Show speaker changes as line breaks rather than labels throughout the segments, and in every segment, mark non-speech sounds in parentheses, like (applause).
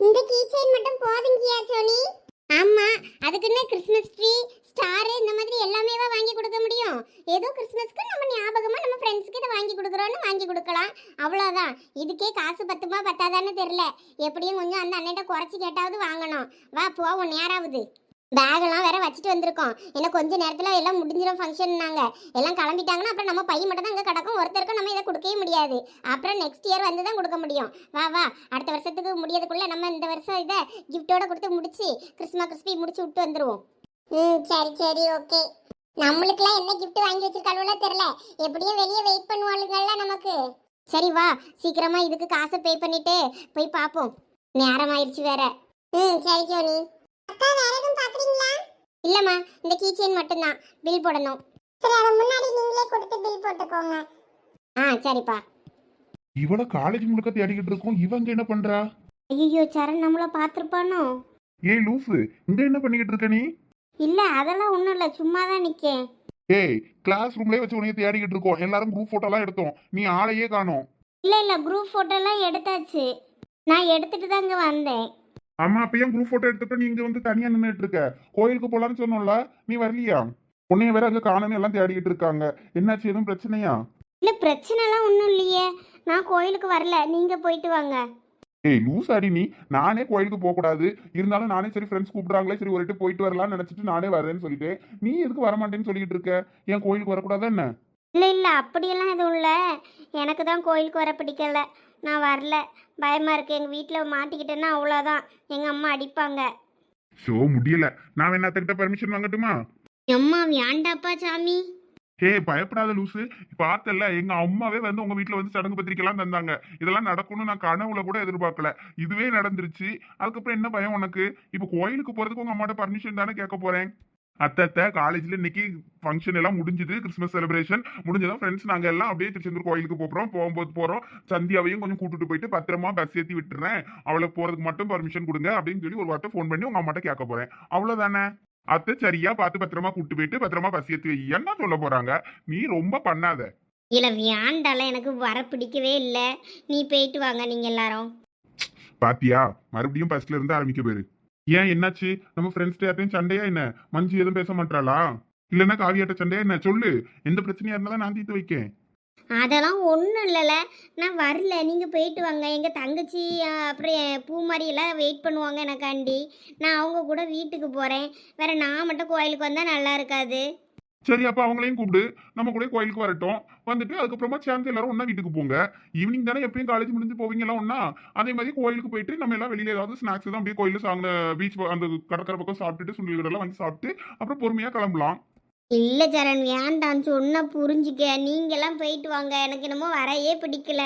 இந்த key chain மட்டும் போதுங்கியா Sony. ஆமா அதுக்குன்னு கிறிஸ்மஸ் ட்ரீ ஸ்டார் இந்த மாதிரி எல்லாமே வாங்கி கொடுக்க முடியும். ஏதோ கிறிஸ்மஸ்க்கு நம்ம ஞாபகமா நம்ம ஃப்ரெண்ட்ஸ்க்கு இதை வாங்கி கொடுக்குறோன்னு வாங்கி கொடுக்கலாம். அவ்வளோதான் இதுக்கே காசு பத்துமா பத்தாதான்னு தெரியல. எப்படியும் கொஞ்சம் அந்த அண்ணன்ட்ட குறைச்சி கேட்டாவது வாங்கணும். வா போவோம் நேராவது. பேகெல்லாம் வேற வச்சுட்டு வந்திருக்கோம். ஏன்னா கொஞ்ச நேரத்தில் எல்லாம் முடிஞ்சிடும் ஃபங்க்ஷன்னாங்க எல்லாம் கிளம்பிட்டாங்கன்னா அப்புறம் நம்ம பையன் மட்டும் தான் அங்கே கிடக்கும். ஒருத்தருக்கும் நம்ம இதை கொடுக்கவே முடியாது. அப்புறம் நெக்ஸ்ட் இயர் வந்து தான் கொடுக்க முடியும். வா வா. அடுத்த வருஷத்துக்கு முடியறதுக்குள்ள நம்ம இந்த வருஷம் இதை கிஃப்டோட கொடுத்து முடிச்சு கிறிஸ்மஸ் கிறிஸ்பி முடிச்சு விட்டு வந்துருவோம். ம் சரி சரி ஓகே நம்மளுக்குலாம் என்ன கிஃப்ட் வாங்கி வச்சிருக்காளோ தெரியல. எப்படியும் வெளியே வெயிட் பண்ணுவாளுங்கள்ல நமக்கு. சரி வா. சீக்கிரமா இதுக்கு காசை பே பண்ணிட்டு போய் பார்ப்போம். நேரம் ஆயிடுச்சு வேற. ம் சரி ஜோனி அக்கா வேற எதுவும் பாக்குறீங்களா இல்லம்மா இந்த கீ செயின் மட்டும்தான். பில் போடணும். சரி அதை முன்னாடி நீங்களே கொடுத்து பில் போட்டுக்கோங்க. ஆ சரிப்பா.
இவள காலேஜ் முழுக்க தேடிக்கிட்டு இருக்கோம். இவங்க என்ன பண்றா?
ஐயோ சரண் நம்மள பார்த்துருப்பானோ?
ஏய் லூசு இங்க என்ன பண்ணிக்கிட்டு இருக்க நீ?
இல்ல அதெல்லாம் ஒண்ணும் இல்ல சும்மா தான் நிக்கேன்.
ஏய் கிளாஸ் ரூம்லயே வச்சு உனைய தேடிக்கிட்டு இருக்கோம். எல்லாரும் குரூப் போட்டோ எல்லாம் எடுத்தோம். நீ ஆளையே காணோம்.
இல்ல இல்ல குரூப் போட்டோ எல்லாம் எடுத்தாச்சு. நான் எடுத்துட்டு தான் இங்க வந்தேன்.
ஆமா அப்ப ஏன் குரூப் போட்டோ எடுத்துட்டு நீ இங்க வந்து தனியா நின்னுட்டு இருக்க. கோயிலுக்கு போலான்னு சொன்னோம்ல நீ வரலையா? உன்னைய வேற அங்க காணன்னு எல்லாம் தேடிக்கிட்டு இருக்காங்க. என்னாச்சு எதுவும் பிரச்சனையா?
இல்ல பிரச்சனை எல்லாம் ஒண்ணும் இல்லையே. நான் கோயிலுக்கு வரல. நீங்க போயிட்டு வாங்க.
ஏய் லூஸ் அடி நீ. நானே கோயிலுக்கு போக கூடாது. இருந்தாலும் நானே சரி ஃப்ரெண்ட்ஸ் கூப்பிடுறாங்களே சரி ஒரு போயிட்டு வரலாம்னு நினைச்சிட்டு நானே வரேன்னு சொல்லிட்டு நீ எதுக்கு வர மாட்டேன்னு சொல்லிட்டு இருக்க? ஏன் கோயிலுக்கு வரக்கூடாதா என்ன?
இல்ல இல்ல அப்படியெல்லாம் எதுவும் இல்ல. எனக்கு தான் கோயிலுக்கு வர பிடிக்கல. நான் வரல. பயமா இருக்கு. எங்க வீட்ல மாட்டிக்கிட்டேன்னா அவ்வளோதான் எங்க அம்மா அடிப்பாங்க.
ஷோ முடியல. நான் வேணா அத்தகிட்ட பர்மிஷன் வாங்கட்டுமா?
அம்மா வேண்டாப்பா சாமி.
ஹே பயப்படாத லூசு. பார்த்தல எங்க அம்மாவே வந்து உங்க வீட்ல வந்து சடங்கு பத்திரிக்கைலாம் தந்தாங்க. இதெல்லாம் நடக்கும்னு நான் கனவுல கூட எதிர்பார்க்கல. இதுவே நடந்துருச்சு. அதுக்கப்புறம் என்ன பயம் உனக்கு? இப்போ கோயிலுக்கு போறதுக்கு உங்க அம்மாட்ட பர்மிஷன் தானே கேட்க போறேன்? அத்தத்த காலேஜ்ல இன்னைக்கு ஃபங்க்ஷன் எல்லாம் முடிஞ்சது. கிறிஸ்மஸ் செலிப்ரேஷன் முடிஞ்சதும் ஃப்ரெண்ட்ஸ் நாங்க எல்லாம் அப்படியே திருச்செந்தூர் கோயிலுக்கு போறோம் போகும்போது போறோம். சந்தியாவையும் கொஞ்சம் கூட்டிட்டு போயிட்டு பத்திரமா பஸ் ஏத்தி விட்டுறேன். அவளுக்கு போறதுக்கு மட்டும் பர்மிஷன் கொடுங்க அப்படின்னு சொல்லி ஒரு வார்த்தை ஃபோன் பண்ணி உங்க அம்மாட்ட கேட்க போறேன். அவ்வளவுதானே? அத்தை சரியா பார்த்து பத்திரமா கூட்டு போயிட்டு பத்திரமா பஸ் வை. என்ன சொல்ல போறாங்க? நீ ரொம்ப பண்ணாத.
இல்ல வேண்டால எனக்கு வர பிடிக்கவே இல்லை. நீ போயிட்டு வாங்க நீங்க எல்லாரும்.
பாத்தியா? மறுபடியும் பஸ்ல இருந்து ஆரம்பிக்க போயிரு. ஏன் என்னாச்சு? நம்ம ஃப்ரெண்ட்ஸ் யார்ட்டையும் சண்டையா என்ன? மஞ்சு எதுவும் பேச மாட்டாளா? இல்லைன்னா காவியாட்ட சண்டையா என்ன? சொல்லு. எந்த பிரச்சனையா இருந்தாலும் நான் தீர்த்து வைக்கேன்.
அதெல்லாம் ஒன்றும் இல்லைல்ல. நான் வரல. நீங்கள் போயிட்டு வாங்க. எங்கள் தங்கச்சி அப்புறம் என் பூமாரி வெயிட் பண்ணுவாங்க எனக்காண்டி. நான் அவங்க கூட வீட்டுக்கு போகிறேன் வேற நான் மட்டும் கோயிலுக்கு வந்தால் நல்லா இருக்காது.
சரி அப்ப அவங்களையும் கூப்பிடு. நம்ம கூட கோயிலுக்கு வரட்டும். வந்துட்டு அதுக்கப்புறமா சேர்ந்து எல்லாரும் ஒண்ணா வீட்டுக்கு போங்க. ஈவினிங் தானே எப்பயும் காலேஜ் முடிஞ்சு போவீங்க எல்லாம் ஒண்ணா? அதே மாதிரி கோயிலுக்கு போயிட்டு நம்ம எல்லாம் வெளியில ஏதாவது ஸ்நாக்ஸ் தான் அப்படியே கோயில சாங்க பீச் அந்த கடற்கரை பக்கம் சாப்பிட்டுட்டு சுண்டல் எல்லாம் வாங்கி சாப்பிட்டு அப்புறம் பொறுமையா கிளம்பலாம்.
இல்லை சரண் வேண்டாம். சொன்ன புரிஞ்சுக்க. நீங்கெல்லாம் போயிட்டு வாங்க. எனக்கு என்னமோ வரையே பிடிக்கல.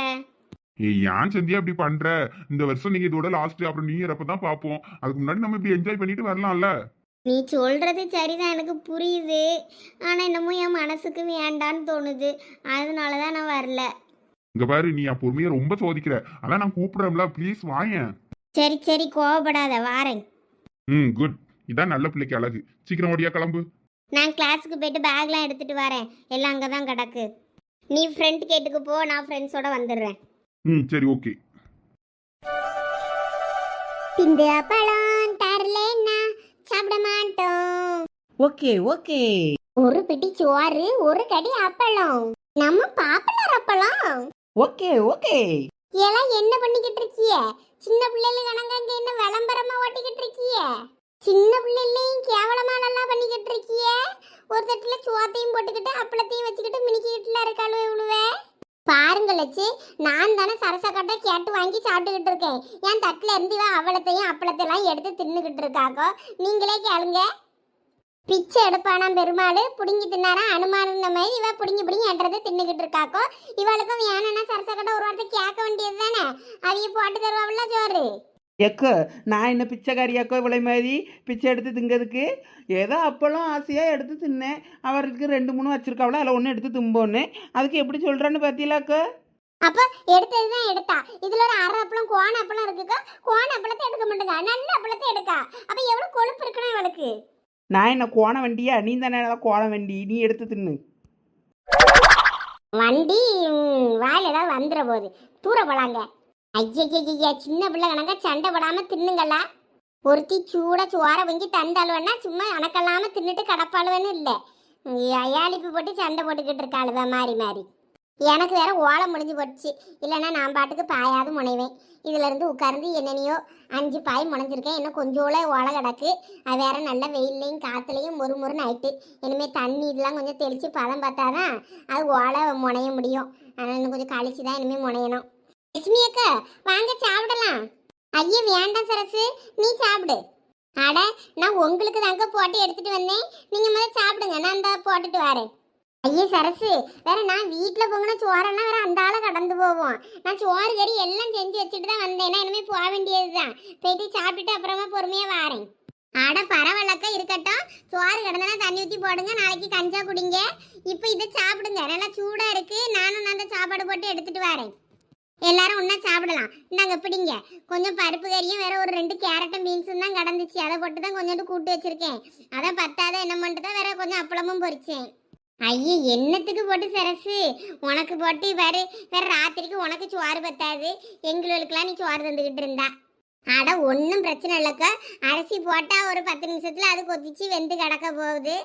ஏன் சந்தியா இப்படி பண்ற? இந்த வருஷம் நீங்க இதோட லாஸ்ட் அப்புறம் நியூ இயர் அப்பதான் பார்ப்போம். அதுக்கு முன்னாடி நம்ம இப்படி என்ஜாய் பண்ணிட்டு வரலாம்ல.
நீ சொல்கிறது சரிதான் எனக்கு புரியுது. ஆனால் என்னமோ என் மனசுக்கு வேண்டான்னு தோணுது. அதனால தான் நான் வரல.
இங்க பாரு நீ என் பொறுமையை ரொம்ப சோதிக்கிற. அதான் நான் கூப்பிடுறேன்ல ப்ளீஸ் வாயேன்.
சரி சரி கோவப்படாத வாரேன்.
ம் குட் இதான் நல்ல பிள்ளைக்கு அழகு. சீக்கிரம் ஓடியா கிளம்பு.
நான் கிளாஸுக்கு போயிட்டு பேக்லாம் எடுத்துட்டு வரேன். எல்லாம் அங்கே தான் கிடக்கு. நீ ஃப்ரெண்ட் கேட்டுக்கு போ நான் ஃப்ரெண்ட்ஸோட வந்துடுறேன்.
ம் சரி ஓகே
இந்த பழம் தரலன்னா சாப்பிட மாட்டோம்.
Okay okay.
ஒரு பிடி சோறு ஒரு கடி அப்பளம். நம்ம பாப்பலர் அப்பளம்.
Okay okay.
எல்லாம் என்ன பண்ணிக்கிட்டு இருக்கிய? சின்ன பிள்ளைல கணங்க இங்க என்ன விளம்பரமா ஓட்டிக்கிட்டு இருக்கிய? சின்ன பிள்ளைலையும் கேவலமா நல்லா பண்ணிக்கிட்டு இருக்கிய? ஒரு தட்டுல சோத்தையும் போட்டுக்கிட்டு அப்பளத்தையும் வச்சுக்கிட்டு மினிக்கிட்டுல இருக்காளு பாருங்க லட்சு நான் தானே சரசக்கட்டை கேட்டு வாங்கி சாப்பிட்டுக்கிட்டு இருக்கேன். என் தட்டில் இருந்து இவன் அவளத்தையும் அப்பளத்தையெல்லாம் எடுத்து தின்னுக்கிட்டு இருக்காக்கோ. நீங்களே கேளுங்க. பிச்சை எடுப்பானா பெருமாள் பிடுங்கி தின்னாரா அனுமானுன்ன மாதிரி இவ பிடுங்கி பிடுங்கி என்றதை தின்னுக்கிட்டு இருக்காக்கோ. இவளுக்கும் வேணும்னா சரசக்கட்டை ஒரு வாரத்தை கேட்க வேண்டியது தானே? அதையும் போட்டு தருவாவில்ல சோறு.
எக்கோ நான் என்ன பிச்சைக்காரியாக்கோ இவ்வளோ மாதிரி பிச்சை எடுத்து திங்கிறதுக்கு? ஏதோ அப்பளம் ஆசையாக எடுத்து தின்னேன். அவருக்கு ரெண்டு மூணு வச்சிருக்காவளோ அதில் ஒன்று எடுத்து தும்போன்னு. அதுக்கு எப்படி சொல்கிறான்னு பார்த்தீங்களாக்கோ
அப்ப எடுத்தது தான் எடுத்தா. இதுல ஒரு அரை அப்பளம் கோண அப்பளம் இருக்குக்கா கோண அப்பளத்தை எடுக்க மாட்டேங்க. நல்ல அப்பளத்தை எடுக்கா. அப்ப எவ்வளவு கொழுப்பு இருக்கணும் இவளுக்கு
நான் என்ன கோண வண்டியா? நீ தானே கோண வண்டி. நீ எடுத்து தின்னு.
வண்டி வாயில ஏதாவது வந்துட போகுது. தூர போலாங்க. ஐயய்யா சின்ன பிள்ளை கணக்கா சண்டை போடாம தின்னுங்களா ஒருத்தி சூட சோற பொங்கி தந்தாளுவன்னா சும்மா அணக்கல்லாம தின்னுட்டு கடப்பாளுவன்னு இல்லை. அயாளிப்பு போட்டு சண்டை போட்டுக்கிட்டு இருக்காளுவ மாறி மாறி. எனக்கு வேற ஓலை முடிஞ்சு போச்சு. இல்லைன்னா நான் பாட்டுக்கு பாயாது முனைவேன். இதுலேருந்து உட்கார்ந்து என்னென்னையோ அஞ்சு பாய் முனைஞ்சிருக்கேன். இன்னும் கொஞ்சோளே ஓலை கிடக்கு. அது வேற நல்ல வெயில்லையும் காற்றுலையும் ஒரு முறை நைட்டு இனிமேல் தண்ணி இதெல்லாம் கொஞ்சம் தெளித்து பதம் பார்த்தா தான் அது ஓலை முனைய முடியும். ஆனால் இன்னும் கொஞ்சம் கழிச்சு தான் இனிமேல் முனையணும். லட்சுமி அக்கா வாங்க சாப்பிடலாம். ஐயா வேண்டாம் சரசு நீ சாப்பிடு. அட நான் உங்களுக்கு தாங்க போட்டு எடுத்துட்டு வந்தேன். நீங்க முதல்ல சாப்பிடுங்க நான் அந்த போட்டுட்டு வரேன். ஐயே சரசு வேற நான் வீட்டில் பொங்கின சோறெல்லாம் வேற அந்த ஆளை கடந்து போவோம். நான் சோறு கறி எல்லாம் செஞ்சு வச்சுட்டு தான் வந்தேன். நான் இனிமேல் போக வேண்டியது தான் போயிட்டு சாப்பிட்டுட்டு அப்புறமா பொறுமையாக வாரேன். அட பரவாயில்லக்கா இருக்கட்டும். சோறு கிடந்தனா தண்ணி ஊற்றி போடுங்க நாளைக்கு கஞ்சா குடிங்க. இப்போ இதை சாப்பிடுங்க. நல்லா சூடாக இருக்குது நானும் நான் அந்த சாப்பாடு போட்டு எடுத்துகிட்டு வரேன். எல்லாரும் ஒன்றா சாப்பிடலாம். இந்தாங்க பிடிங்க. கொஞ்சம் பருப்பு கறியும் வேற ஒரு ரெண்டு கேரட்டும் பீன்ஸும் தான் கடந்துச்சு. அதை போட்டு தான் கொஞ்சோண்டு கூட்டு வச்சிருக்கேன். அதை பத்தாத என்ன பண்ணிட்டு தான் வேற கொஞ்சம் அப்பளமும் பொரிச்சேன். ஐயே என்னத்துக்கு போட்டு சரசு? உனக்கு போட்டு பாரு. வேற ராத்திரிக்கு உனக்கு சோறு பத்தாது. எங்களுக்கெல்லாம் நீ சோறு தந்துக்கிட்டு இருந்தா. அட ஒன்றும் பிரச்சனை இல்லைக்கா. அரிசி போட்டால் ஒரு பத்து நிமிஷத்தில் அது கொதிச்சு வெந்து கிடக்க போகுது.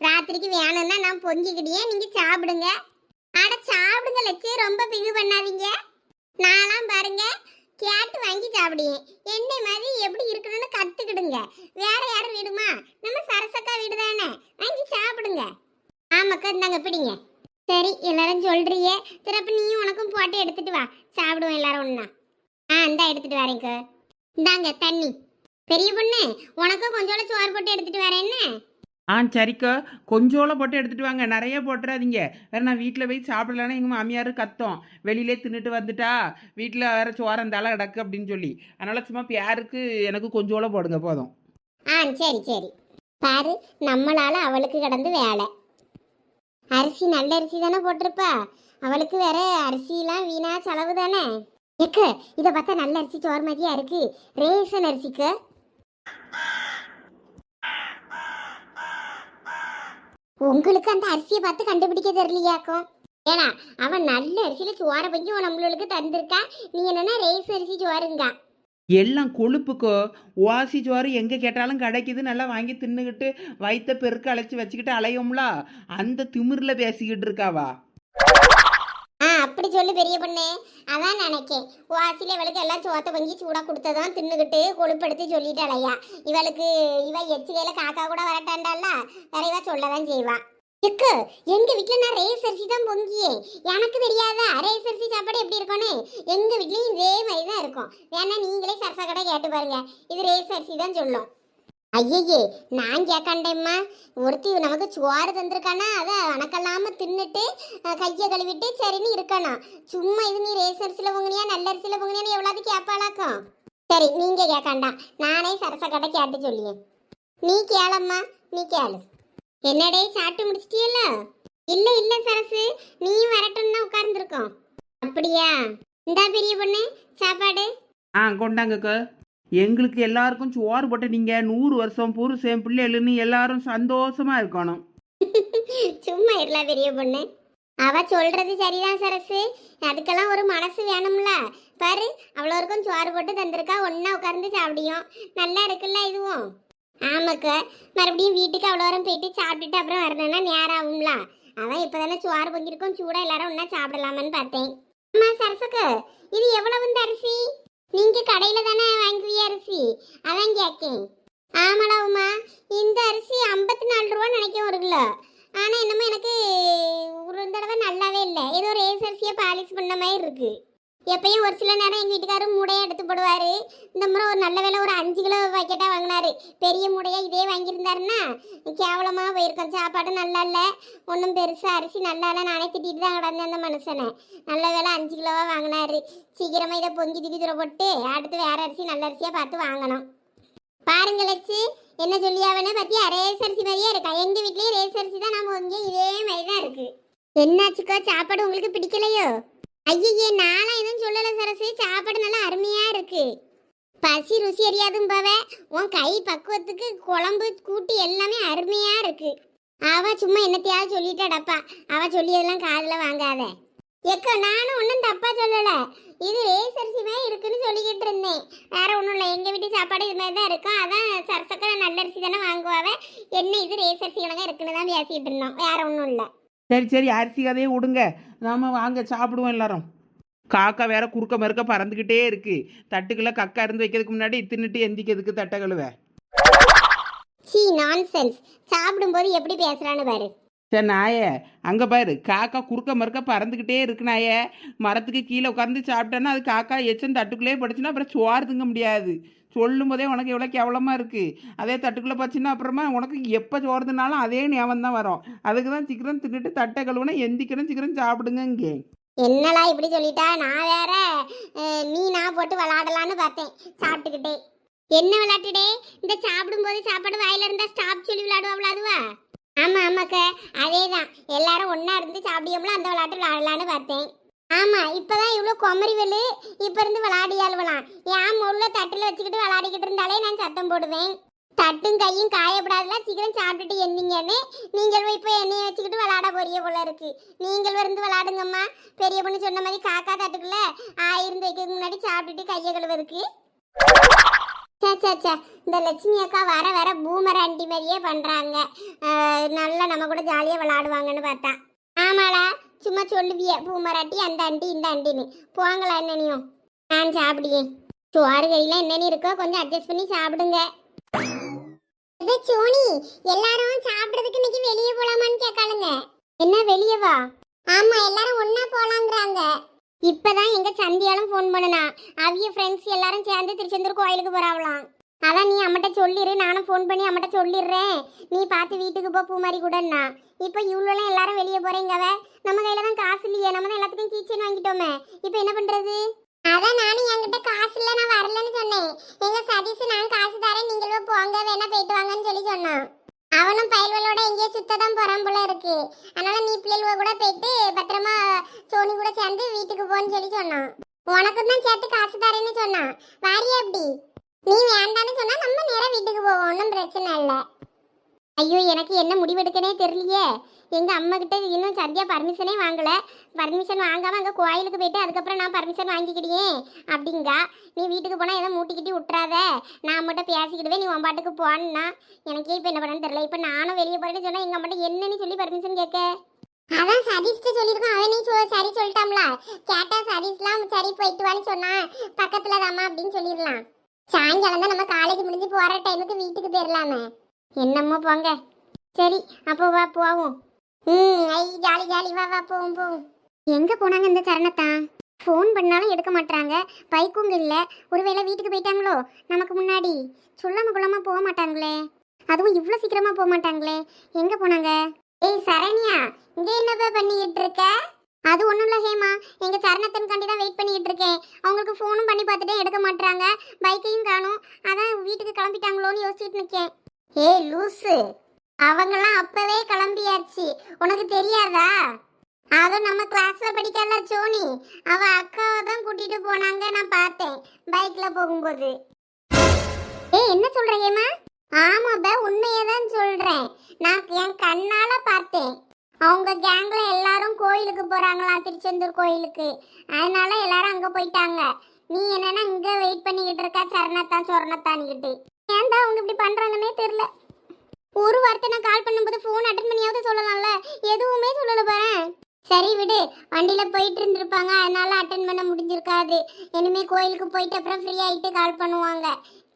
ராத்திரிக்கு வேணும்னா நான் பொங்கிக்கிட்டேன் நீங்கள் சாப்பிடுங்க. அட சாப்பிடுங்க லட்சு. ரொம்ப பிகு பண்ணாதீங்க. நான்லாம் பாருங்க கேட்டு வாங்கி சாப்பிடுவேன். என்னை மாதிரி எப்படி இருக்கணும்னு கற்றுக்கிடுங்க வேற யாரும் வீடுமா? நம்ம சரசக்கா வீடு தானே வாங்கி சாப்பிடுங்க. ஆமாக்கா இந்தாங்க பிடிங்க. சரி எல்லாரும் சொல்றியே திருப்பி நீயும் உனக்கும் போட்டு எடுத்துட்டு வா. சாப்பிடுவோம் எல்லாரும் ஒண்ணா. ஆ இந்தா எடுத்துட்டு வரேங்க இந்தாங்க தண்ணி. பெரிய பொண்ணு உனக்கும் கொஞ்சோட சோறு போட்டு எடுத்துட்டு வரேன் என்ன?
ஆ சரிக்கா கொஞ்சோல போட்டு எடுத்துட்டு வாங்க. நிறைய போட்டுறாதீங்க. வேற நான் வீட்டில் போய் சாப்பிடலன்னா எங்கள் மாமியார் கத்தோம். வெளியிலே தின்னுட்டு வந்துட்டா வீட்டில் வேற சோரம் தலை கிடக்கு அப்படின்னு சொல்லி. அதனால சும்மா பேருக்கு எனக்கு கொஞ்சோல போடுங்க போதும்.
ஆ சரி சரி. பாரு நம்மளால அவளுக்கு கிடந்து வேலை. அரிசி நல்ல அரிசி தானே போட்டிருப்பா. அவளுக்கு வேற அரிசிலாம் வீணா செலவு தானே. எக்க இதை பார்த்தா நல்ல அரிசி சோறு மாதிரியா இருக்கு. ரேஷன் அரிசிக்கு. உங்களுக்கு அந்த அரிசியை பார்த்து கண்டுபிடிக்க தெரியலையாக்கும். ஏன்னா அவன் நல்ல அரிசியில சோறை பஞ்சு நம்மளுக்கு தந்திருக்கா. நீ என்னன்னா ரேஸ் அரிசி சோறுங்க.
எல்லாம் கொழுப்புக்கோ ஓசி சோறு எங்கே கேட்டாலும் கிடைக்குது. நல்லா வாங்கி தின்னுக்கிட்டு வயிற்ற பெருக்க அழைச்சி வச்சுக்கிட்டு அலையோம்ல. அந்த திமிரில் பேசிக்கிட்டு இருக்காவா?
அப்படி சொல்லு பெரிய பொண்ணு. அதான் நினைக்கேன். வாசில இவளுக்கு எல்லாம் சோத்த வங்கி சூடாக கொடுத்ததான் தின்னுக்கிட்டு கொழுப்படுத்தி சொல்லிட்டாளையா இவளுக்கு இவ எச்சிகையில காக்கா கூட வரட்டாண்டால நிறைவா சொல்லதான் செய்வா. இக்கு எங்க வீட்ல நான் ரேஸ் அரிசி தான் பொங்கியே. எனக்கு தெரியாதா? ரேஸ் அரிசி சாப்பாடு எப்படி இருக்கும்னு? எங்க வீட்லயும் இதே மாதிரி தான் இருக்கும். வேணா நீங்களே சரசா கடை கேட்டு பாருங்க. இது ரேஸ் அரிசி தான் சொல்லும். ஐயையே நான் கேட்காண்டேம்மா. ஒருத்தி நமக்கு சோறு தந்திருக்கானா? அதை வணக்கல்லாம தின்னுட்டு கையை கழுவிட்டு சரின்னு இருக்கணும். சும்மா இது நீ ரேஸ் அரிசியில் பொங்குனியா நல்ல அரிசியில் பொங்குனியான்னு எவ்வளவு கேட்பாளாக்கும் சரி நீங்க கேட்காண்டா நானே சரச கடை கேட்டு சொல்லியேன். நீ கேளம்மா நீ கேளு. என்னடே சாப்பிட்டு முடிச்சிட்டியல்ல இல்லை இல்லை சரசு நீ வரட்டும் தான் உட்கார்ந்துருக்கோம். அப்படியா? இந்தா பெரிய பொண்ணு சாப்பாடு.
ஆ கொண்டாங்கக்கா. எங்களுக்கு எல்லாருக்கும் சோறு போட்டு நீங்கள் நூறு வருஷம் புருஷன் பிள்ளைகளுன்னு எல்லாரும் சந்தோஷமா இருக்கணும். (laughs)
சும்மா இருல பெரிய பொண்ணு. அவ சொல்றது சரிதான் சரசு. அதுக்கெல்லாம் ஒரு மனசு வேணும்ல. பாரு அவ்வளோ இருக்கும் சோறு போட்டு தந்திருக்கா ஒன்றா உட்கார்ந்து சாப்பிடியும். நல்லா இருக்குல்ல இதுவும். ஆமாக்க மறுபடியும் வீட்டுக்கு அவ்வளோ வரம் போயிட்டு சாப்பிட்டுட்டு அப்புறம் வரணும்னா நேரம் ஆகும்ல அதான் இப்போதானே சோறு பொங்கிருக்கும் சூடாக எல்லாரும் ஒன்றா சாப்பிடலாமான்னு பார்த்தேன். ஆமா சரசுக்கு இது எவ்வளவு இந்த அரிசி நீங்க கடையில தானே வாங்குவிய அரிசி? அதான் கேட்கேன் ஆமாடா உமா இந்த அரிசி ஐம்பத்தி நாலு ரூபா நினைக்கும் ஒரு கிலோ. ஆனால் என்னமோ எனக்கு ஒரு தடவை நல்லாவே இல்லை. ஏதோ ரேஸ் அரிசியை பாலிஷ் பண்ண மாதிரி இருக்கு. எப்பயும் ஒரு சில நேரம் எங்கள் வீட்டுக்காரர் மூடையை எடுத்து போடுவார். இந்த முறை ஒரு நல்ல வேலை ஒரு அஞ்சு கிலோ பாக்கெட்டாக வாங்கினாரு. பெரிய மூடையை இதே வாங்கியிருந்தாருன்னா கேவலமாக போயிருக்கோம். சாப்பாடு நல்லா இல்லை. ஒன்றும் பெருசாக அரிசி நல்லா இல்லை. நானே திட்டிட்டு தான் கிடந்தேன் அந்த மனுஷனை. நல்ல வேலை அஞ்சு கிலோவாக வாங்கினாரு. சீக்கிரமாக இதை பொங்கி தூக்கி தூர போட்டு அடுத்து வேறு அரிசி நல்ல அரிசியாக பார்த்து வாங்கணும். பாருங்க லட்சு என்ன சொல்லியாவனே பற்றி ரேஸ் அரிசி மாதிரியே இருக்கா? எங்கள் வீட்லேயும் ரேஸ் அரிசி தான். நம்ம இங்கே இதே மாதிரி தான் இருக்குது என்னாச்சுக்கோ? சாப்பாடு உங்களுக்கு பிடிக்கலையோ? ஐயே நானும் எதுவும் சொல்லல சரசு. சாப்பாடு நல்லா அருமையா இருக்கு. பசி ருசி அறியாதும் பாவ. உன் கை பக்குவத்துக்கு குழம்பு கூட்டி எல்லாமே அருமையா இருக்கு. அவ சும்மா என்னத்தையாவது சொல்லிட்டாடப்பா. அவ சொல்லியதெல்லாம் காதுல வாங்காத. எக்க நானும் ஒன்றும் தப்பா சொல்லல. இது ரேஸ் அரிசிமே இருக்குன்னு சொல்லிக்கிட்டு இருந்தேன். வேற ஒன்றும் இல்லை. எங்கள் வீட்டு சாப்பாடு இது மாதிரி தான் இருக்கும். அதான் சரசக்கரை நல்ல அரிசி தானே வாங்குவாவே. என்ன இது ரேஸ் அரிசி கணக்காக இருக்குன்னு தான் பேசிக்கிட்டு இருந்தோம். வேற ஒன்றும் இல்லை.
சரி சரி அரிசி கதையை விடுங்க. நாம வாங்க சாப்பிடுவோம் எல்லாரும். காக்கா வேற குறுக்க மறுக்க பறந்துக்கிட்டே இருக்கு. தட்டுக்குள்ள கக்கா இருந்து வைக்கிறதுக்கு முன்னாடி தின்னுட்டு எந்திக்கிறதுக்கு தட்டை கழுவ.
சீ நான்சென்ஸ் சாப்பிடும்போது எப்படி பேசுறான்னு பாரு.
சரி நாயே அங்கே பாரு. காக்கா குறுக்க மறுக்க பறந்துக்கிட்டே இருக்கு நாயே. மரத்துக்கு கீழே உட்காந்து சாப்பிட்டேன்னா அது காக்கா எச்சம் தட்டுக்குள்ளே படிச்சுன்னா அப்புறம் சோறு திங்க முடியாது. சொல்லும் போதே உனக்கு எவ்வளோ கேவலமாக இருக்குது அதே தட்டுக்குள்ளே பச்சுன்னா அப்புறமா உனக்கு எப்போ சோறுதுனாலும் அதே ஞாபகம் தான் வரும். அதுக்கு தான் சீக்கிரம் தின்னுட்டு தட்டை கழுவுனா எந்திக்கிறோம் சீக்கிரம் சாப்பிடுங்க இங்கே
என்னடா இப்படி சொல்லிட்டா? நான் வேற நீ நான் போட்டு விளாடலான்னு பார்த்தேன். சாப்பிட்டுக்கிட்டே. என்ன விளாட்டுடே இந்த சாப்பிடும்போது சாப்பாடு வாயில இருந்தா ஸ்டாப் சொல்லி விளையாடுவாங்களா அதுவா? ஆமா ஆமாக்க. அதே தான் எல்லாரும் ஒன்னா இருந்து சாப்பிடியோம்ல அந்த விளாட்டு விளாடலான்னு பார்த்தேன். ஆமா இப்பதான் இவ்வளோ குமரி வெளு இப்ப இருந்து விளையாடி அழுவலாம். என் முள்ள தட்டுல வச்சுக்கிட்டு விளையாடிக்கிட்டு இருந்தாலே நான் சத்தம் போடுவேன். தட்டும் கையும் காயப்படாதெல்லாம் சீக்கிரம் சாப்பிட்டுட்டு எந்தீங்கன்னு. நீங்கள் இப்போ என்னைய வச்சுக்கிட்டு விளையாட போறிய போல இருக்கு. நீங்கள் இருந்து விளையாடுங்கம்மா பெரிய பொண்ணு சொன்ன மாதிரி காக்கா தட்டுக்குள்ள ஆயிருந்து வைக்கிறதுக்கு முன்னாடி சாப்பிட்டுட்டு கையை கழுவதுக்கு சே இந்த லட்சுமி அக்கா வர வர பூமர் ஆண்டி மாதிரியே பண்றாங்க. நல்லா நம்ம கூட ஜாலியாக விளையாடுவாங்கன்னு பார்த்தா. ஆமாடா. சும்மா சொல்லுவிய பூமர் ஆண்டி அந்த ஆண்டி இந்த ஆண்டின்னு. போங்களா என்னனையும்? நான் சாப்பிடுங்க சோறு கையில் என்னென்னு இருக்கோ கொஞ்சம் அட்ஜஸ்ட் பண்ணி சாப்பிடுங்க. சோனி? எல்லாரும் சாப்பிடுறதுக்கு இன்னைக்கு வெளியே போலாமான்னு கேட்காளுங்க. என்ன வெளியே வா? ஆமா எல்லாரும் ஒண்ணா போலாங்கறாங்க இப்பதான் எங்க சந்தியாலும் ஃபோன் பண்ணனா. அவிய ஃப்ரெண்ட்ஸ் எல்லாரும் சேர்ந்து திருச்செந்தூர் கோயிலுக்கு போறாவலாம் அதான் நீ அம்மட்ட சொல்லிடு நானும் ஃபோன் பண்ணி அம்மட்ட சொல்லிடுறேன். நீ பார்த்து வீட்டுக்கு போ பூமாரி கூடன்னா. இப்போ இவ்வளோலாம் எல்லாரும் வெளியே போறீங்கவ நம்ம கையில் தான் காசு இல்லையே நம்ம தான் எல்லாத்துக்கும் கீச்சன் வாங்கிட்டோமே. இப்போ என்ன பண்றது? அதான் நானும் என்கிட்ட காசு இல்லை நான் வரலன்னு சொன்னேன். எங்கள் சதீஷ் நான் காசு தரேன் நீங்களும் போங்க வேணா போயிட்டு வாங்கன்னு சொல்லி சொன்னான். அவனும் பயல்களோட எங்கேயோ சுத்த தான் போறான் போல இருக்கு. அதனால நீ பிள்ளைகள கூட போயிட்டு பத்திரமா சோனி கூட சேர்ந்து வீட்டுக்கு போன்னு சொல்லி சொன்னான். உனக்கு தான் சேர்த்து காசு தரேன்னு சொன்னான். வாரியா எப்படி? நீ வேண்டான்னு சொன்னா நம்ம நேரா வீட்டுக்கு போவோம். ஒன்றும் பிரச்சனை இல்லை. ஐயோ எனக்கு என்ன முடிவெடுக்கனே தெரியலையே. எங்க அம்மா கிட்ட இன்னும் சந்தியா பர்மிஷனே வாங்கல. பர்மிஷன் வாங்காம அங்க கோயிலுக்கு போயிட்டு அதுக்கப்புறம் நான் பர்மிஷன் வாங்கிக்கிட்டேன் அப்படிங்கா. நீ வீட்டுக்கு போனா எதை மூட்டிக்கிட்டி விட்டுறாத நான் மட்டும் பேசிக்கிடுவேன். நீ உன் பாட்டுக்கு போனா எனக்கே இப்போ என்ன பண்ணனு தெரியல. இப்போ நானும் வெளியே போறேன்னு சொன்னா எங்க அம்மாட்ட என்னன்னு சொல்லி பர்மிஷன் கேட்க? அதான் சதீஷ்ட சொல்லியிருக்கோம். அவனே சொ சரி சொல்லிட்டாம்ல கேட்டா சதீஷ்லாம் சரி போயிட்டு வான்னு சொன்னான் பக்கத்தில் தாம்மா அப்படின்னு சொல்லிடலாம். சாயங்காலம் தான் நம்ம காலேஜ் முடிஞ்சு போற டைமுக்கு வீட்டுக்கு போயிடலாமே என்னமோ போங்க. சரி அப்போ வா போவோம். ம் ஐ ஜாலி ஜாலி வா வா போவோம் போவோம். எங்க போனாங்க இந்த சரணத்தான் ஃபோன் பண்ணாலும் எடுக்க மாட்டாங்க பைக்கும் இல்லை. ஒருவேளை வீட்டுக்கு போயிட்டாங்களோ? நமக்கு முன்னாடி. சொல்லாம கொள்ளாம போக மாட்டாங்களே. அதுவும் இவ்வளோ சீக்கிரமா போக மாட்டாங்களே. எங்க போனாங்க? ஏய் சரண்யா இங்க என்னப்பா பண்ணிக்கிட்டு இருக்க? அது ஒன்றும் இல்லை ஹேமா. எங்கள் சரணத்தன் காண்டி தான் வெயிட் பண்ணிக்கிட்டு இருக்கேன். அவங்களுக்கு ஃபோனும் பண்ணி பார்த்துட்டே எடுக்க மாட்டாங்க பைக்கையும் காணும் அதான் வீட்டுக்கு கிளம்பிட்டாங்களோன்னு யோசிச்சுட்டு நிற்கேன் ஏய் லூசு. அவங்கெல்லாம் அப்பவே கிளம்பியாச்சு. உனக்கு தெரியாதா? அதுவும் நம்ம கிளாஸ்ல படிக்கல சோனி. அவ அக்காவை தான் கூட்டிட்டு போனாங்க நான் பார்த்தேன். பைக்ல போகும்போது. ஏய் என்ன சொல்றீங்கம்மா ஆமா பே உண்மையை தான் சொல்றேன். நான் என் கண்ணால பார்த்தேன். அவங்க கேங்ல எல்லாரும் கோயிலுக்கு போறாங்களாம் திருச்செந்தூர் கோயிலுக்கு. அதனால எல்லாரும் அங்க போயிட்டாங்க. நீ என்னன்னா இங்க வெயிட் பண்ணிக்கிட்டு இருக்கா சரணத்தான் சொரணத்தான்கிட்டு ஏன் தான் அவங்க இப்படி பண்ணுறாங்கன்னே தெரியல. ஒரு வார்த்தை நான் கால் பண்ணும்போது ஃபோன் அட்டன் பண்ணியாவது சொல்லலாம்ல. எதுவுமே சொல்லல பாரு. சரி விடு. வண்டியில் போயிட்டு இருந்திருப்பாங்க. அதனால அட்டன் பண்ண முடிஞ்சிருக்காது. இனிமே கோயிலுக்கு போயிட்டு அப்புறம் ஃப்ரீ கால் பண்ணுவாங்க.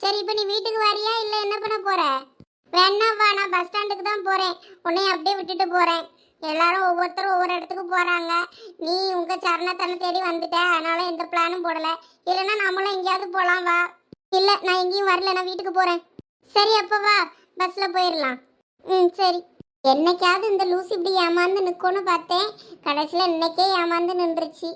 சரி இப்போ நீ வீட்டுக்கு வரியா இல்லை என்ன பண்ண போற? வேணா வா நான் பஸ் ஸ்டாண்டுக்கு தான் போகிறேன் உன்னை அப்படியே விட்டுட்டு போகிறேன் எல்லாரும் ஒவ்வொருத்தரும் ஒவ்வொரு இடத்துக்கு போகிறாங்க நீ உங்கள் சரணத்தனை தேடி வந்துட்ட. அதனால எந்த பிளானும் போடலை. இல்லைன்னா நம்மளும் எங்கேயாவது போகலாம் வா. இல்ல நான் எங்கேயும் வரல நான் வீட்டுக்கு போறேன். சரி அப்போ வா பஸ்ல போயிடலாம் ம் சரி. என்னைக்காவது இந்த லூசி இப்படி ஏமாந்து நிற்கும்னு பார்த்தேன். கடைசியில் இன்னைக்கே ஏமாந்து நின்றுச்சு.